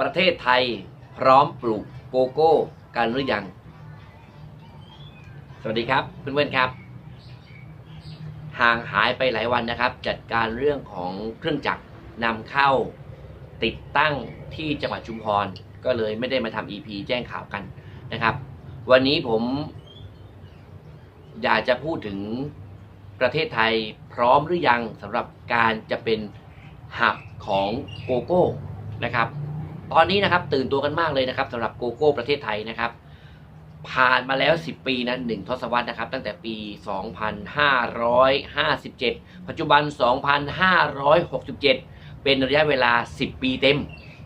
ประเทศไทยพร้อมปลูกโกโก้กันหรือยัง สวัสดีครับเพื่อนๆครับ ห่างหายไปหลายวันนะครับ จัดการเรื่องของเครื่องจักรนำเข้าติดตั้งที่จังหวัดชุมพร ก็เลยไม่ได้มาทำ EP แจ้งข่าวกันนะครับ วันนี้ผม อยากจะพูดถึงประเทศไทยพร้อมหรือยังสำหรับการจะเป็นหับของโกโก้นะครับ ตอนนี้นะครับตื่นตัวกันมากเลยนะครับสำหรับโกโก้ประเทศไทยนะครับ ผ่านมาแล้ว 10 ปีนะหนึ่งทศวรรษนะครับ ตั้งแต่ปี 2557 ปัจจุบัน 2567 เป็นระยะเวลา 10 ปีเต็ม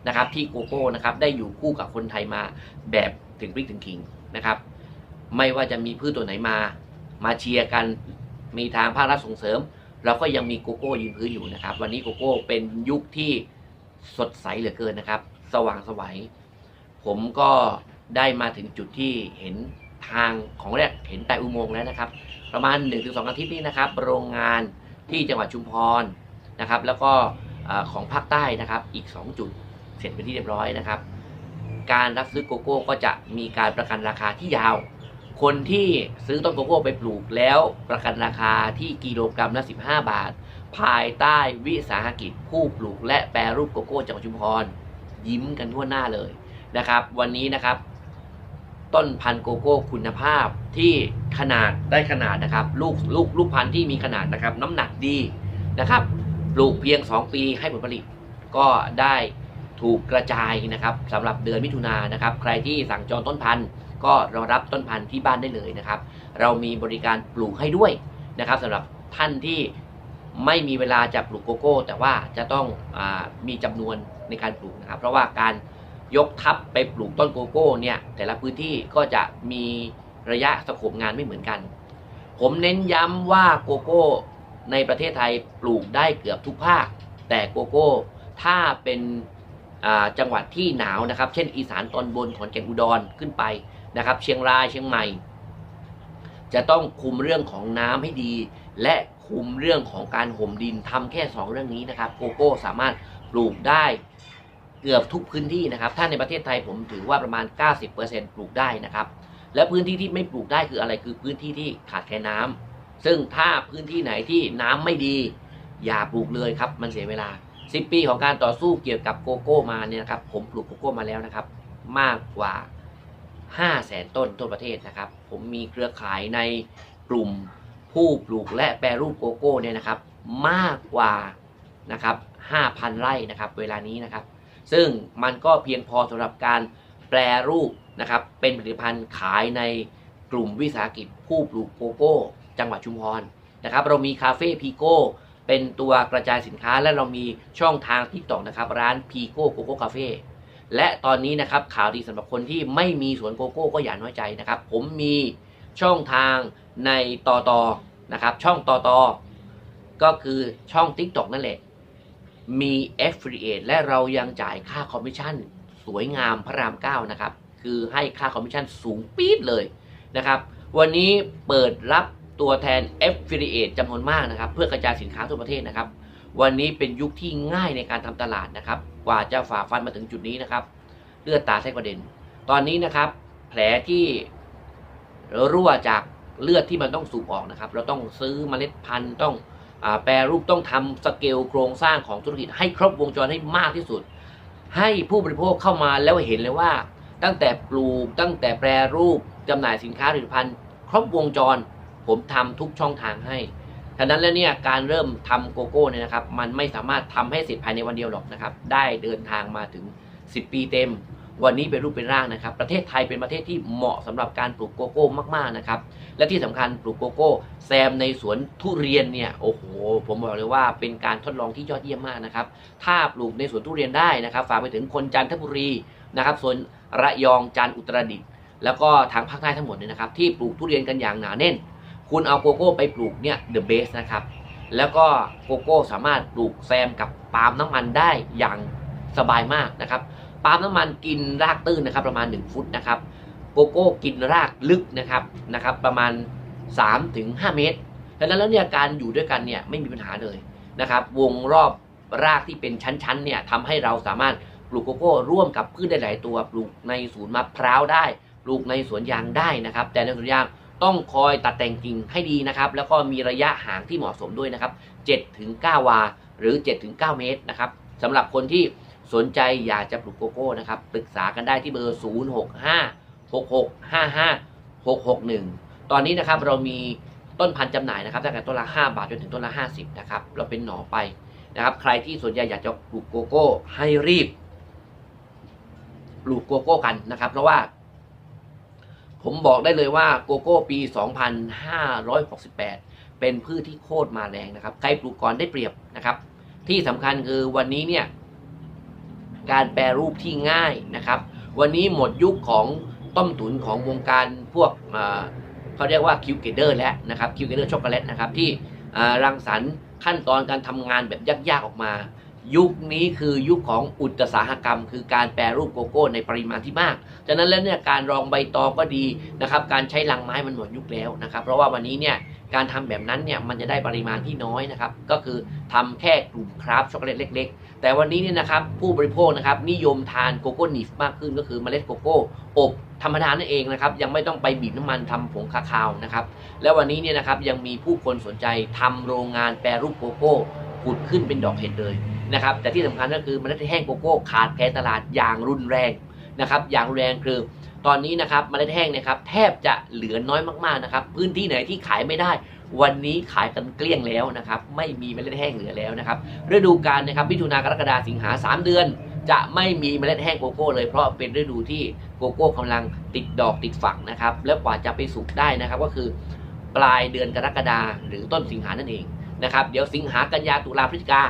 นะครับ ที่โกโก้นะครับได้อยู่คู่กับคนไทยมาแบบถึงพริกถึงขิงนะครับ ไม่ว่าจะมีพืชตัวไหนมา มาเชียร์กันมีทางภาครัฐส่งเสริมเราก็ยังมีโกโก้ยืนพื้นอยู่นะครับ วันนี้โกโก้เป็นยุคที่สดใสเหลือเกินนะครับ สว่างสวัย ผมก็ได้มาถึงจุดที่เห็นทางของแรกเห็นแต่อุโมงค์แล้วนะครับ ประมาณ 1-2 อาทิตย์นี้นะครับ โรงงานที่จังหวัดชุมพรนะครับ แล้วก็ของภาคใต้นะครับอีก 2 จุดเสร็จเป็นที่เรียบร้อยนะครับ การรับซื้อโกโก้ก็จะมีการประกันราคาที่ยาว คนที่ซื้อต้นโกโก้ไปปลูกแล้วประกันราคาที่กิโลกรัมละ 15 บาท ภายใต้วิสาหกิจผู้ปลูกและแปรรูปโกโก้จังหวัดชุมพร ยิ้มกันทั่วหน้าเลยนะครับ วันนี้นะครับ ต้นพันธุ์โกโก้คุณภาพที่ขนาดได้ขนาดนะครับ ลูกลูกลูกพันธุ์ที่มีขนาดนะครับ น้ำหนักดีนะครับปลูกเพียง 2 ปีให้ผลผลิต ก็ได้ถูกกระจายนะครับสำหรับเดือนมิถุนายนนะครับ ใครที่สั่งจองต้นพันธุ์ก็รอรับต้นพันธุ์ที่บ้านได้เลยนะครับ เรามีบริการปลูกให้ด้วยนะครับสำหรับท่านที่ไม่มีเวลาจะปลูกโกโก้ แต่ว่าจะต้องอมีจำนวน ในการปลูกนะครับ เพราะว่าการยกทับไปปลูกต้นโกโก้เนี่ยแต่ละพื้นที่ก็จะมีระยะสโคปงานไม่เหมือนกัน ผมเน้นย้ำว่าโกโก้ในประเทศไทยปลูกได้เกือบทุกภาค แต่โกโก้ถ้าเป็นจังหวัดที่หนาวนะครับ เช่นอีสานตอนบนขอนแก่นอุดรขึ้นไปนะครับ เชียงรายเชียงใหม่ จะต้องคุมเรื่องของน้ำให้ดี และ คุมเรื่องของการห่มดินทำแค่ 2 เรื่องนี้นะครับโกโก้สามารถปลูกได้เกือบทุกพื้นที่นะครับ ถ้าในประเทศไทยผมถือว่าประมาณ 90%ปลูกได้นะครับ และพื้นที่ที่ไม่ปลูกได้คืออะไรคือพื้นที่ที่ขาดแคลนน้ำซึ่งถ้าพื้นที่ไหนที่น้ำไม่ดี อย่าปลูกเลยครับ มันเสียเวลา 10 ปีของการต่อสู้เกี่ยวกับโกโก้มาเนี่ยนะครับ ผมปลูกโกโก้มาแล้วนะครับ มากกว่า5แสนต้นทั่วประเทศนะครับ ผมมีเครือข่ายในกลุ่ม ผู้ปลูกและแปรรูปโกโก้เนี่ยนะครับ มากกว่านะครับ5,000 ไร่นะครับ เวลานี้นะครับ ซึ่งมันก็เพียงพอสำหรับการแปรรูปนะครับ เป็นผลิตภัณฑ์ขายในกลุ่มวิสาหกิจผู้ปลูกโกโก้ จังหวัดชุมพรนะครับ เรามีคาเฟ่พีโก้เป็นตัวกระจายสินค้าและเรามีช่องทางทิกตอกนะครับ ร้านพีโก้โกโก้คาเฟ่และตอนนี้นะครับข่าวดีสำหรับคนที่ไม่มีสวนโกโก้ก็อย่าน้อยใจนะครับ ผมมีช่องทาง ในตอตอนะครับช่องตอตอก็คือช่อง TikTok นั่นแหละ มี Affiliate และเรายังจ่ายค่าคอมมิชชั่น สวยงามพระราม9นะครับ คือให้ค่าคอมมิชชั่นสูงปี๊ดเลยนะครับ วันนี้เปิดรับตัวแทน Affiliate จำนวนมากนะครับ เพื่อกระจายสินค้าทั่วประเทศนะครับ วันนี้เป็นยุคที่ง่ายในการทำตลาดนะครับ กว่าจะฝ่าฟันมาถึงจุดนี้นะครับ เลือดตาแทรกประเด็น ตอนนี้นะครับ แผลที่รั่วจาก เลือดที่มันต้องสูบออกนะครับ เราต้องซื้อเมล็ดพันธุ์ต้องอแปรรูปต้องทำสเกลโครงสร้างของธุรกิจให้ครบวงจรให้มากที่สุด ให้ผู้บริโภคเข้ามาแล้วเห็นเลยว่า ตั้งแต่ปลูกตั้งแต่แปรรูปจำหน่ายสินค้าผลิตภัณฑ์ ครบวงจร ผมทำทุกช่องทางให้ฉะนั้นแล้วเนี่ยการเริ่มทำโกโก้เนี่ยนะครับ มันไม่สามารถทำให้เสร็จภายในวันเดียวหรอกนะครับ ได้เดินทางมาถึง 10 ปีเต็ม วันนี้เป็นรูปเป็นร่างนะครับ ประเทศไทยเป็นประเทศที่เหมาะสำหรับการปลูกโกโก้มากๆนะครับ และที่สำคัญปลูกโกโก้แซมในสวนทุเรียนเนี่ยโอ้โหผมบอกเลยว่าเป็นการทดลองที่ยอดเยี่ยมมากนะครับถ้าปลูกในสวนทุเรียนได้นะครับฝากไปถึงคนจันทบุรีนะครับส่วนระยองจันอุตรดิตถ์แล้วก็ทางภาคใต้ทั้งหมดเนี่ยนะครับ ที่ปลูกทุเรียนกันอย่างหนาแน่น คุณเอาโกโก้ไปปลูกเนี่ยเดอะเบสนะครับแล้วก็โกโก้สามารถปลูกแซมกับปาล์มน้ำมันได้อย่างสบายมากนะครับ ปาล์มน้ำมันกินรากตื้นนะครับ ประมาณ 1 ฟุตนะครับ โกโก้กินรากลึกนะครับนะครับ ประมาณ 3-5 เมตรดังนั้นแล้วเนี่ยการอยู่ด้วยกันเนี่ยไม่มีปัญหาเลยนะครับ วงรอบรากที่เป็นชั้นๆเนี่ยทำให้เราสามารถปลูกโกโก้ร่วมกับพืชได้หลายตัวปลูกในสวนมะพร้าวได้ ปลูกในสวนยางได้นะครับ แต่ในสวนยางต้องคอยตัดแต่งกิ่งให้ดีนะครับ แล้วก็มีระยะห่างที่เหมาะสมด้วยนะครับ7ถึง9วา หรือ7ถึง9เมตรนะครับสำหรับคนที่ สนใจอยากจะปลูกโกโก้นะครับปรึกษากันได้ที่เบอร์ 0 6 5 6 6 5 5 6 6 1 ตอนนี้นะครับเรามีต้นพันธุ์จำหน่ายนะครับตั้งแต่ต้นละ 5 บาทจนถึงต้นละ 50 นะครับ เราเป็นหน่อไปนะครับ ใครที่สนใจอยากจะปลูกโกโก้ให้รีบปลูกโกโก้กันนะครับ เพราะว่า ผมบอกได้เลยว่าโกโก้ปี 2568 เป็นพืชที่โคตรมาแรงนะครับ ใครปลูกก่อนได้เปรียบนะครับ ที่สำคัญคือวันนี้เนี่ย การแปรรูปที่ง่ายนะครับ วันนี้หมดยุคของต้มตุ๋นของวงการพวกเขาเรียกว่าคิวเกเดอร์แล้วนะครับคิวเกเดอร์ช็อกโกแลตนะครับที่รังสรรค์ขั้นตอนการทำงานแบบยากๆออกมา ยุคนี้คือยุคของอุตสาหกรรม คือการแปรรูปโกโก้ในปริมาณที่มากฉะนั้นแล้วเนี่ยการรองใบตองก็ดีนะครับการใช้ลังไม้มันหมดยุคแล้วนะครับ เพราะว่าวันนี้เนี่ย การทำแบบนั้นเนี่ยมันจะได้ปริมาณที่น้อยนะครับ ก็คือทำแค่กลุ่มคราฟช็อกโกแลตเล็ก ๆ แต่วันนี้เนี่ยนะครับผู้บริโภคนะครับนิยมทานโกโก้นิฟมากขึ้นก็คือเมล็ดโกโก้อบธรรมดานั่นเองนะครับยังไม่ต้องไปบีบน้ำมันทำผงคาคาวนะครับแล้ววันนี้เนี่ยนะครับยังมีผู้คนสนใจทำโรงงานแปรรูปโกโก้ผุดขึ้นเป็นดอกเห็ดเลยนะครับแต่ที่สำคัญก็คือเมล็ดแห้งโกโก้ขาดแคลนตลาดอย่างรุนแรงนะครับอย่างแรงคือ ตอนนี้นะครับเมล็ดแห้งนะครับแทบจะเหลือน้อยมากๆนะครับ พื้นที่ไหนที่ขายไม่ได้ วันนี้ขายกันเกลี้ยงแล้วนะครับ ไม่มีเมล็ดแห้งเหลือแล้วนะครับฤดูกาลนะครับมิถุนากรกฎาสิงหา 3 เดือน จะไม่มีเมล็ดแห้งโกโก้เลยเพราะเป็นฤดูที่โกโก้กำลังติดดอกติดฝักนะครับ แล้วกว่าจะไปสุกได้นะครับ ก็คือปลายเดือนกรกฎาหรือต้นสิงหานั่นเองนะครับ เดี๋ยวสิงหากันยาตุลาพฤศจิกา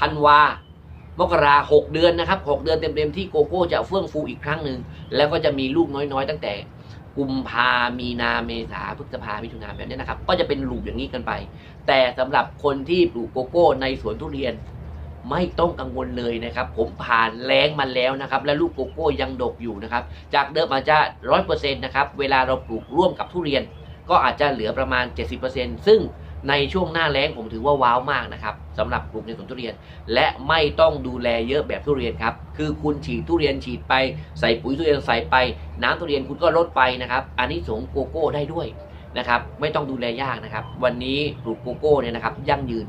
ธันวา มกราหกเดือนนะครับหกเดือนเต็มๆที่โกโก้จะเฟื่องฟูอีกครั้งหนึ่งแล้วก็จะมีลูกน้อยๆ ตั้งแต่กุมภามีนาเมษาพฤษภามิถุนาแบบนี้นะครับ ก็จะเป็นลูปอย่างนี้กันไป แต่สำหรับคนที่ปลูกโกโก้ในสวนทุเรียนไม่ต้องกังวลเลยนะครับ ผมผ่านแล้งมาแล้วนะครับ และลูกโกโก้ยังดกอยู่นะครับ จากเดิมอาจจะร้อยเปอร์เซ็นต์นะครับ เวลาเราปลูกร่วมกับทุเรียน ก็อาจจะเหลือประมาณ 70%ซึ่ง ในช่วงหน้าแล้งผมถือว่าว้าวมากนะครับสำหรับปลูกในสวนทุเรียน และไม่ต้องดูแลเยอะแบบทุเรียนครับ คือคุณฉีดทุเรียนฉีดไป ใส่ปุ๋ยทุเรียนใส่ไป น้ำทุเรียนคุณก็ลดไปนะครับอันนี้สงโกโก้ได้ด้วยนะครับไม่ต้องดูแลยากนะครับ วันนี้ปลูกโกโก้เนี่ยนะครับยั่งยืน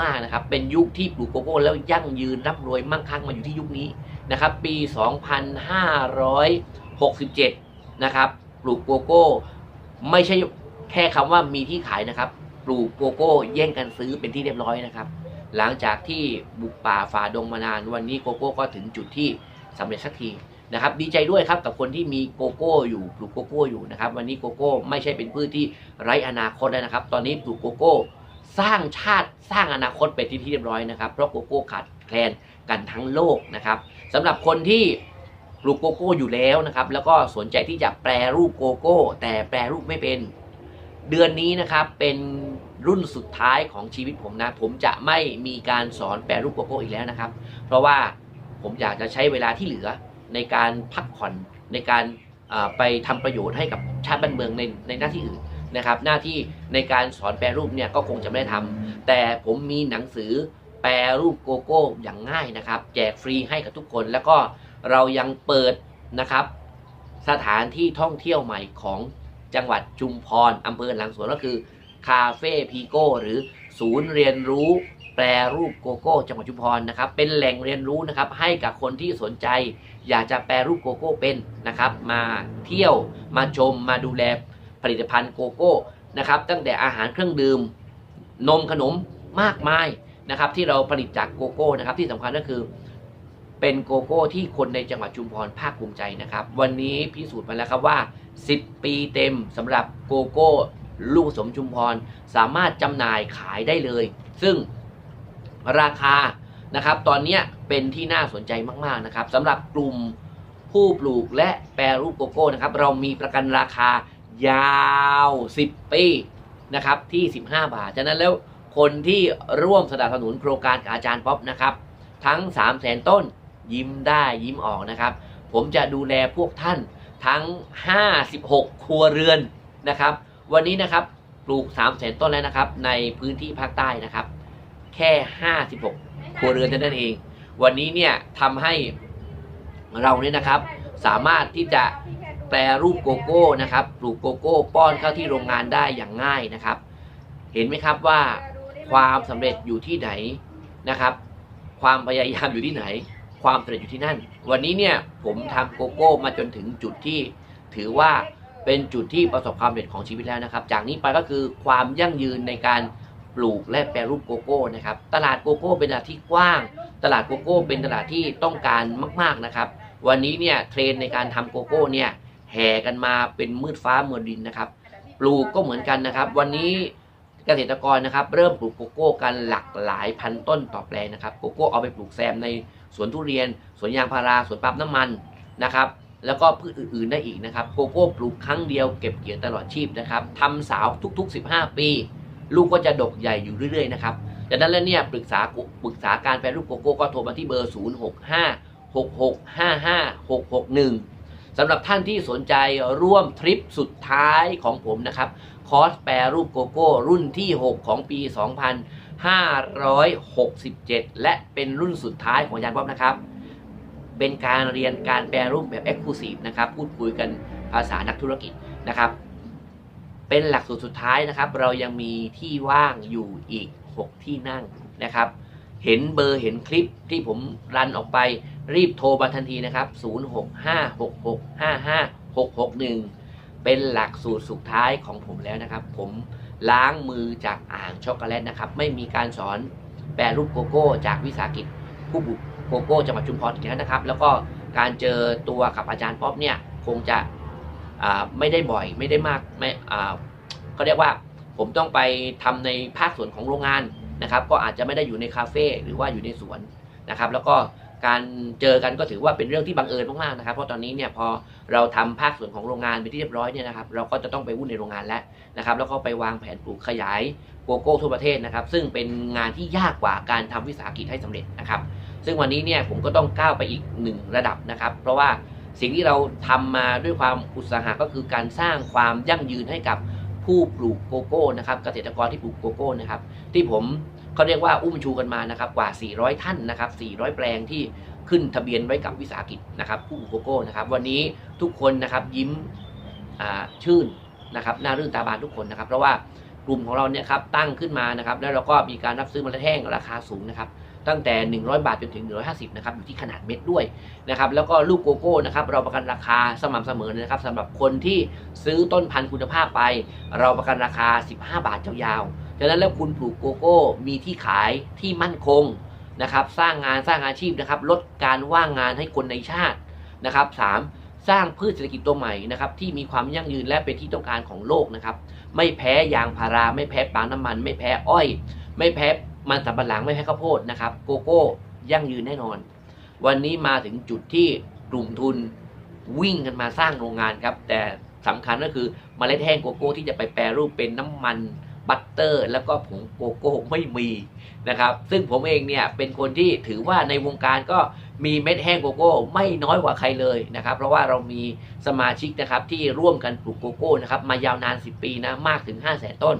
มากๆนะครับเป็นยุคที่ปลูกโกโก้แล้วยั่งยืนร่ำรวยมั่งคั่งมาอยู่ที่ยุคนี้นะครับปี 2567 นะครับปลูกโกโก้ ไม่ใช่แค่คำว่ามีที่ขายนะครับ ปลูกโกโก้แย่งกันซื้อเป็นที่เรียบร้อยนะครับ หลังจากที่บุกป่าฝ่าดงมานานวันนี้โกโก้ก็ถึงจุดที่สำเร็จสักทีนะครับ ดีใจด้วยครับกับคนที่มีโกโก้อยู่ปลูกโกโก้อยู่นะครับ วันนี้โกโก้ไม่ใช่เป็นพืชที่ไร้อนาคตแล้วนะครับ ตอนนี้ปลูกโกโก้สร้างชาติสร้างอนาคตเป็นที่ที่เรียบร้อยนะครับ เพราะโกโก้ขาดแคลนกันทั้งโลกนะครับสำหรับคนที่ปลูกโกโก้อยู่แล้วนะครับ แล้วก็สนใจที่จะแปรรูปโกโก้ แต่แปรรูปไม่เป็น เดือนนี้นะครับเป็นรุ่นสุดท้ายของชีวิตผมนะ ผมจะไม่มีการสอนแปรรูปโกโก้อีกแล้วนะครับ เพราะว่าผมอยากจะใช้เวลาที่เหลือในการพักผ่อนในการไปทำประโยชน์ให้กับชาติบ้านเมืองในในหน้าที่อื่นนะครับ หน้าที่ในการสอนแปรรูปเนี่ยก็คงจะไม่ได้ทำแต่ผมมีหนังสือแปรรูปโกโก้อย่างง่ายนะครับ แจกฟรีให้กับทุกคน แล้วก็เรายังเปิดนะครับ สถานที่ท่องเที่ยวใหม่ของ จังหวัดชุมพรอำเภอหลังสวนก็คือคาเฟ่พีโก้หรือศูนย์เรียนรู้แปรรูปโกโก้ จังหวัดชุมพรนะครับ เป็นแหล่งเรียนรู้นะครับให้กับคนที่สนใจ อยากจะแปรรูปโกโก้เป็นนะครับ มาเที่ยวมาชมมาดูแลผลิตภัณฑ์โกโก้นะครับ ตั้งแต่อาหารเครื่องดื่ม นมขนมมากมายนะครับ ที่เราผลิตจากโกโก้นะครับ ที่สำคัญก็คือ เป็นโกโก้ที่คนในจังหวัดชุมพรภาคภูมิใจนะครับ วันนี้พิสูจน์มาแล้วครับว่า 10 ปีเต็มสำหรับโกโก้ลูกผสมชุมพร สามารถจำหน่ายขายได้เลย ซึ่งราคานะครับตอนนี้เป็นที่น่าสนใจมากๆนะครับสำหรับกลุ่มผู้ปลูกและแปรรูปโกโก้นะครับ เรามีประกันราคายาว 10 ปีนะครับที่ 15 บาท ฉะนั้นแล้วคนที่ร่วมสนับสนุนโครงการกับอาจารย์ป๊อปนะครับ ทั้ง 3 0 0แสนต้นยิ้มได้ยิ้มออกนะครับ ผมจะดูแลพวกท่าน ทั้ง 56 ครัวเรือนนะครับ วันนี้นะครับปลูก 3 0 0แสนต้นแล้วนะครับ ในพื้นที่ภาคใต้นะครับ แค่ 56 ครัวเรือนเท่านั้นเอง วันนี้เนี่ยทำให้เราเนี่ยนะครับ สามารถที่จะแปรรูปโกโก้นะครับ ปลูกโกโก้ป้อนเข้าที่โรงงานได้อย่างง่ายนะครับ เห็นไหมครับว่าความสำเร็จอยู่ที่ไหนนะครับ ความพยายามอยู่ที่ไหน ความสำเร็จอยู่ที่นั่น วันนี้เนี่ยผมทำโกโก้มาจนถึงจุดที่ถือว่าเป็นจุดที่ประสบความสำเร็จของชีวิตแล้วนะครับ จากนี้ไปก็คือความยั่งยืนในการปลูกและแปรรูปโกโก้นะครับ ตลาดโกโก้เป็นตลาดที่กว้าง ตลาดโกโก้เป็นตลาดที่ต้องการมาก ๆนะครับ วันนี้เนี่ยเทรนในการทำโกโก้เนี่ยแห่กันมาเป็นมืดฟ้ามืดดินนะครับ ปลูกก็เหมือนกันนะครับ วันนี้ เกษตรกรนะครับ เริ่มปลูกโกโก้กันหลากหลายพันต้นต่อแปลงนะครับโกโก้เอาไปปลูกแซมในสวนทุเรียน สวนยางพาราสวนปั๊มน้ำมันนะครับแล้วก็พืชอื่นๆได้อีกนะครับโกโก้ปลูกครั้งเดียวเก็บเกี่ยวตลอดชีพนะครับทำสาวทุก ๆ 15 ปี ลูกก็จะดกใหญ่อยู่เรื่อยๆนะครับจากนั้นแล้วเนี่ยปรึกษาปรึกษาการแปรรูปโกโก้ก็โทรมาที่เบอร์ 0 6 5 6 6 5 5 6 6 1 สำหรับท่านที่สนใจร่วมทริปสุดท้ายของผมนะครับ คอร์สแปรรูปโกโก้รุ่นที่ 6 ของปี 2567 และเป็นรุ่นสุดท้ายของอาจารย์ป๊อบนะครับ เป็นการเรียนการแปรรูปแบบ Exclusive นะครับ พูดคุยกันภาษานักธุรกิจนะครับ เป็นหลักสูตรสุดท้ายนะครับ เรายังมีที่ว่างอยู่อีก 6 ที่นั่งนะครับ เห็นเบอร์เห็นคลิปที่ผมรันออกไป รีบโทรมาทันทีนะครับ 0656655661 เป็นหลักสูตรสุดท้ายของผมแล้วนะครับ ผมล้างมือจากอ่างช็อกโกแลตนะครับ ไม่มีการสอนแปรรูปโกโก้ จากวิสาหกิจผู้บุกโกโก้จังหวัดชุมพรอีกแล้วนะครับ แล้วก็การเจอตัวกับอาจารย์ป๊อปเนี่ยคงจะไม่ได้บ่อยไม่ได้มากไม่อ่าเขาเรียกว่าผมต้องไปทำในภาคส่วนของโรงงานนะครับ ก็อาจจะไม่ได้อยู่ในคาเฟ่หรือว่าอยู่ในสวนนะครับ แล้วก็ การเจอกันก็ถือว่าเป็นเรื่องที่บังเอิญมากๆนะครับ เพราะตอนนี้เนี่ยพอเราทำภาคส่วนของโรงงานไปที่เรียบร้อยเนี่ยนะครับเราก็จะต้องไปวุ่นในโรงงานแล้วนะครับ แล้วก็ไปวางแผนปลูกขยายโกโก้ทั่วประเทศนะครับ ซึ่งเป็นงานที่ยากกว่าการทำวิสาหกิจให้สำเร็จนะครับ ซึ่งวันนี้เนี่ยผมก็ต้องก้าวไปอีกหนึ่งระดับนะครับ เพราะว่าสิ่งที่เราทำมาด้วยความอุตสาหะก็คือการสร้างความยั่งยืนให้กับผู้ปลูกโกโก้นะครับ เกษตรกรที่ปลูกโกโก้นะครับ ที่ผม เขาเรียกว่าอุ้มชูกันมานะครับกว่า 400 ท่านนะครับ 400 แปลงที่ขึ้นทะเบียนไว้กับวิสาหกิจนะครับ ผู้ปลูกโกโก้นะครับ วันนี้ทุกคนนะครับยิ้มชื่นนะครับหน้ารื่นตาบานทุกคนนะครับ เพราะว่ากลุ่มของเราเนี่ยครับตั้งขึ้นมานะครับ แล้วเราก็มีการรับซื้อมล็ดแห้งราคาสูงนะครับตั้งแต่ 100 บาทจนถึง 150 นะครับ อยู่ที่ขนาดเม็ดด้วยนะครับ แล้วก็ลูกโกโก้นะครับ เราประกันราคาสม่ำเสมอนะครับสำหรับคนที่ซื้อต้นพันธุ์คุณภาพไป เราประกันราคา 15 บาทยาวๆ ฉะนั้นแล้วคุณปลูกโกโก้มีที่ขายที่มั่นคงนะครับ สร้างงานสร้างอาชีพนะครับ ลดการว่างงานให้คนในชาตินะครับสามสร้างพืชเศรษฐกิจตัวใหม่นะครับที่มีความยั่งยืนและเป็นที่ต้องการของโลกนะครับ ไม่แพ้ยางพารา ไม่แพ้ปาล์มน้ำมัน ไม่แพ้อ้อย ไม่แพ้มันสำปะหลังไม่แพ้ข้าวโพดนะครับ โกโก้ยั่งยืนแน่นอน วันนี้มาถึงจุดที่กลุ่มทุนวิ่งกันมาสร้างโรงงานครับ แต่สำคัญก็คือเมล็ดแห้งโกโก้ที่จะไปแปรรูปเป็นน้ำมัน บัตเตอร์ แล้วก็ผงโกโก้ไม่มีนะครับ ซึ่งผมเองเนี่ยเป็นคนที่ถือว่าในวงการก็มีเม็ดแห้งโกโก้ไม่น้อยกว่าใครเลยนะครับ เพราะว่าเรามีสมาชิกนะครับที่ร่วมกันปลูกโกโก้นะครับมายาวนาน 10 ปีนะมากถึง 5 0 0 0 0 0ต้น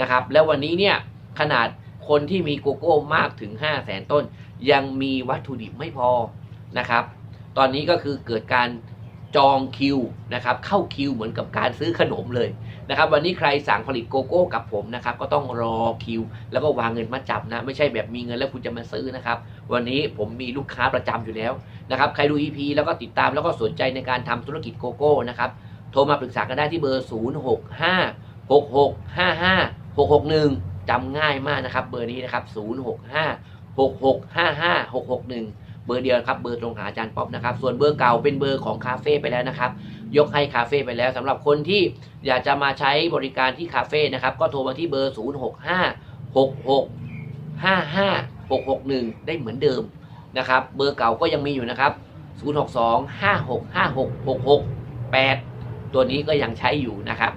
นะครับ แล้ววันนี้เนี่ยขนาดคนที่มีโกโก้มากถึง 5 0 0 0 0 0ต้น ยังมีวัตถุดิบไม่พอนะครับ ตอนนี้ก็คือเกิดการจองคิวนะครับเข้าคิวเหมือนกับการซื้อขนมเลย นะครับ วันนี้ใครสั่งผลิตโกโก้กับผมนะครับ ก็ต้องรอคิว แล้วก็วางเงินมาจับนะ ไม่ใช่แบบมีเงินแล้วคุณจะมาซื้อนะครับ วันนี้ผมมีลูกค้าประจำอยู่แล้วนะครับ ใครดู EP แล้วก็ติดตามแล้วก็สนใจในการทำธุรกิจโกโก้นะครับ โทรมาปรึกษากันได้ที่เบอร์ 0 6 5 6 6 5 5 6 6 1จำง่ายมากนะครับ เบอร์นี้นะครับ 0656655661 เบอร์เดียวครับเบอร์ตรงหาอาจารย์ป๊อปนะครับ ส่วนเบอร์เก่าเป็นเบอร์ของคาเฟ่ไปแล้วนะครับ ยกให้คาเฟ่ไปแล้วสำหรับคนที่อยากจะมาใช้บริการที่คาเฟ่นะครับ ก็โทรมาที่เบอร์ 0 6 5 6 6 5 5 6 6 1 ได้เหมือนเดิมนะครับ เบอร์เก่าก็ยังมีอยู่นะครับ 0 6 2 5 6 5 6 6 6 8 ตัวนี้ก็ยังใช้อยู่นะครับ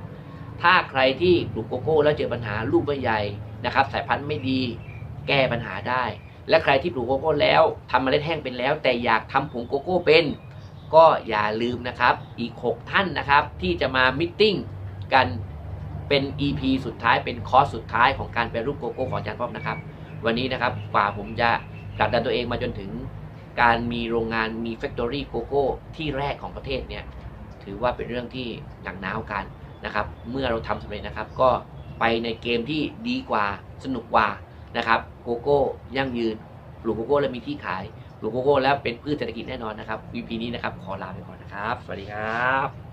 ถ้าใครที่ปลูกโกโก้แล้วเจอปัญหาลูกไม่ใหญ่นะครับ สายพันธุ์ไม่ดีแก้ปัญหาได้ และใครที่ปลูกโกโก้แล้วทำเมล็ดแห้งเป็นแล้ว แต่อยากทำผงโกโก้เป็น ก็อย่าลืมนะครับ อีก 6 ท่านนะครับ ที่จะมามิทติ้งกันเป็น EP สุดท้ายเป็นคอร์สสุดท้ายของการแปรรูปโกโก้ของอาจารย์ป๊อปนะครับ วันนี้นะครับกว่าผมจะผลักดันตัวเองมาจนถึงการมีโรงงานมีแฟคทอรี่โกโก้ที่แรกของประเทศเนี่ยถือว่าเป็นเรื่องที่หนักหนาวกันนะครับ เมื่อเราทำสำเร็จนะครับ ก็ไปในเกมที่ดีกว่าสนุกกว่า นะครับโกโก้ยั่งยืนปลูกโกโก้แล้วมีที่ขายปลูกโกโก้แล้วเป็นพืชเศรษฐกิจแน่นอนนะครับ VP นี้นะครับขอลาไปก่อนนะครับ สวัสดีครับ